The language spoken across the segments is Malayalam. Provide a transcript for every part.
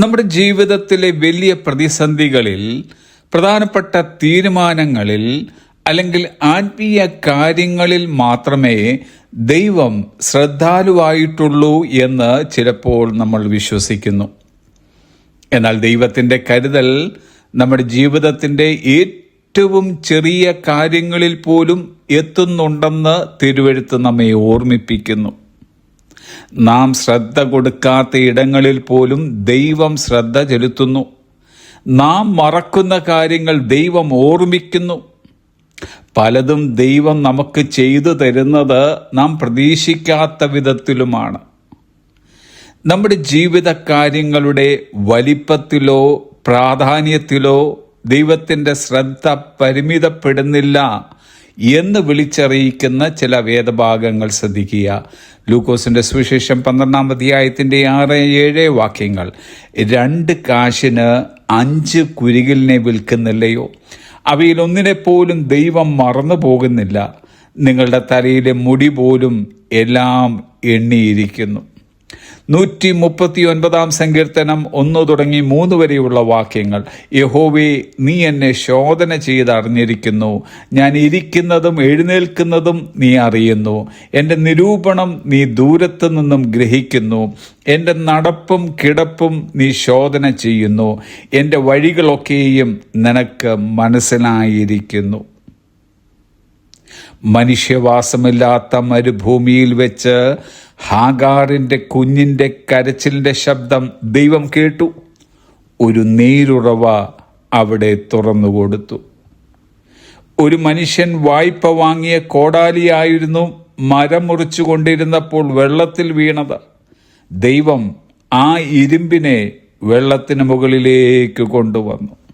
നമ്മുടെ ജീവിതത്തിലെ വലിയ പ്രതിസന്ധികളിൽ പ്രധാനപ്പെട്ട തീരുമാനങ്ങളിൽ അല്ലെങ്കിൽ ആത്മീയ കാര്യങ്ങളിൽ മാത്രമേ ദൈവം ശ്രദ്ധാലുവായിട്ടുള്ളൂ എന്ന് ചിലപ്പോൾ നമ്മൾ വിശ്വസിക്കുന്നു. എന്നാൽ ദൈവത്തിന്റെ കരുതൽ നമ്മുടെ ജീവിതത്തിന്റെ ഏറ്റവും ചെറിയ കാര്യങ്ങളിൽ പോലും എത്തുന്നുണ്ടെന്ന് തിരുവഴുത്ത് നമ്മെ ഓർമ്മിപ്പിക്കുന്നു. നാം ശ്രദ്ധ കൊടുക്കാത്ത ഇടങ്ങളിൽ പോലും ദൈവം ശ്രദ്ധ ചെലുത്തുന്നു. നാം മറക്കുന്ന കാര്യങ്ങൾ ദൈവം ഓർമ്മിക്കുന്നു. പലതും ദൈവം നമുക്ക് ചെയ്തു തരുന്നത് നാം പ്രതീക്ഷിക്കാത്ത വിധത്തിലുമാണ്. നമ്മുടെ ജീവിത കാര്യങ്ങളുടെ വലിപ്പത്തിലോ പ്രാധാന്യത്തിലോ ദൈവത്തിന്റെ ശ്രദ്ധ പരിമിതപ്പെടുന്നില്ല. എന്ന് വിളിച്ചറിയിക്കുന്ന ചില വേദഭാഗങ്ങൾ ശ്രദ്ധിക്കുക. ലൂക്കോസിന്റെ സുവിശേഷം പന്ത്രണ്ടാം അധ്യായത്തിന്റെ ആറ് ഏഴ് വാക്യങ്ങൾ. രണ്ട് കാശിന് അഞ്ച് കുരികിലിനെ വിൽക്കുന്നില്ലയോ? അവയിൽ ഒന്നിനെ പോലും ദൈവം മറന്നു പോകുന്നില്ല. നിങ്ങളുടെ തലയിലെ മുടി പോലും എല്ലാം എണ്ണിയിരിക്കുന്നു. നൂറ്റി മുപ്പത്തി ഒൻപതാം സങ്കീർത്തനം ഒന്നു തുടങ്ങി മൂന്ന് വരെയുള്ള വാക്യങ്ങൾ. യഹോവേ നീ എന്നെ ശോധന ചെയ്തറിഞ്ഞിരിക്കുന്നു ഞാൻ ഇരിക്കുന്നതും എഴുന്നേൽക്കുന്നതും നീ അറിയുന്നു. എന്റെ നിരൂപണം നീ ദൂരത്തു നിന്നും ഗ്രഹിക്കുന്നു. എന്റെ നടപ്പും കിടപ്പും നീ ശോധന ചെയ്യുന്നു. എന്റെ വഴികളൊക്കെയും നിനക്ക് മനസ്സിലായിരിക്കുന്നു. മനുഷ്യവാസമില്ലാത്ത മരുഭൂമിയിൽ വെച്ച് ഹാഗാറിന്റെ കുഞ്ഞിന്റെ കരച്ചിലിന്റെ ശബ്ദം ദൈവം കേട്ടു. ഒരു നീരുറവ അവിടെ തുറന്നു കൊടുത്തു. ഒരു മനുഷ്യൻ വായ്പ വാങ്ങിയ കോടാലിയായിരുന്നു മരം മുറിച്ചു കൊണ്ടിരുന്നപ്പോൾ വെള്ളത്തിൽ വീണത്. ദൈവം ആ ഇരുമ്പിനെ വെള്ളത്തിന് മുകളിലേക്ക് കൊണ്ടുവന്നു.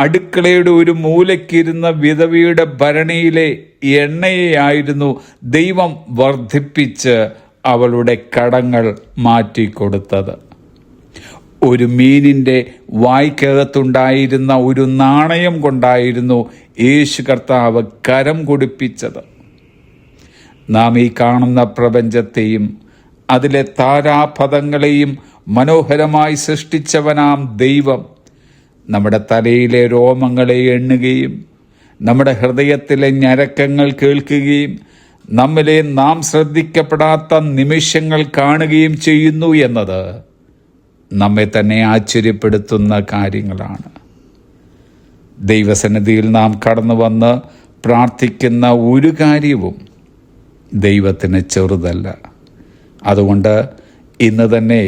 അടുക്കളയുടെ ഒരു മൂലയ്ക്കിരുന്ന വിധവയുടെ ഭരണിയിലെ എണ്ണയെയായിരുന്നു ദൈവം വർദ്ധിപ്പിച്ച് അവളുടെ കടങ്ങൾ മാറ്റിക്കൊടുത്തത്. ഒരു മീനിന്റെ വായ്ക്കകത്തുണ്ടായിരുന്ന ഒരു നാണയം കൊണ്ടായിരുന്നു യേശു കർത്താവ് കരം കൊടുപ്പിച്ചത്. നാം ഈ കാണുന്ന പ്രപഞ്ചത്തെയും അതിലെ താരാപഥങ്ങളെയും മനോഹരമായി സൃഷ്ടിച്ചവനാം ദൈവം. നമ്മുടെ തലയിലെ രോമങ്ങളെ എണ്ണുകയും നമ്മുടെ ഹൃദയത്തിലെ ഞരക്കങ്ങൾ കേൾക്കുകയും നമ്മിലെ നാം ശ്രദ്ധിക്കപ്പെടാത്ത നിമിഷങ്ങൾ കാണുകയും ചെയ്യുന്നു എന്നത് നമ്മെ തന്നെ ആശ്ചര്യപ്പെടുത്തുന്ന കാര്യങ്ങളാണ്. ദൈവസന്നിധിയിൽ നാം കടന്നു വന്ന് പ്രാർത്ഥിക്കുന്ന ഒരു കാര്യവും ദൈവത്തിന് ചെറുതല്ല. അതുകൊണ്ട് ഇന്ന് തന്നെ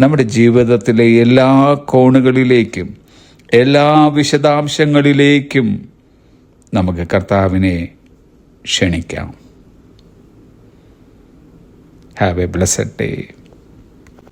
നമ്മുടെ ജീവിതത്തിലെ എല്ലാ കോണുകളിലേക്കും എല്ലാ വിശദാംശങ്ങളിലേക്കും നമുക്ക് കർത്താവിനെ ക്ഷണിക്കാം. Have a blessed day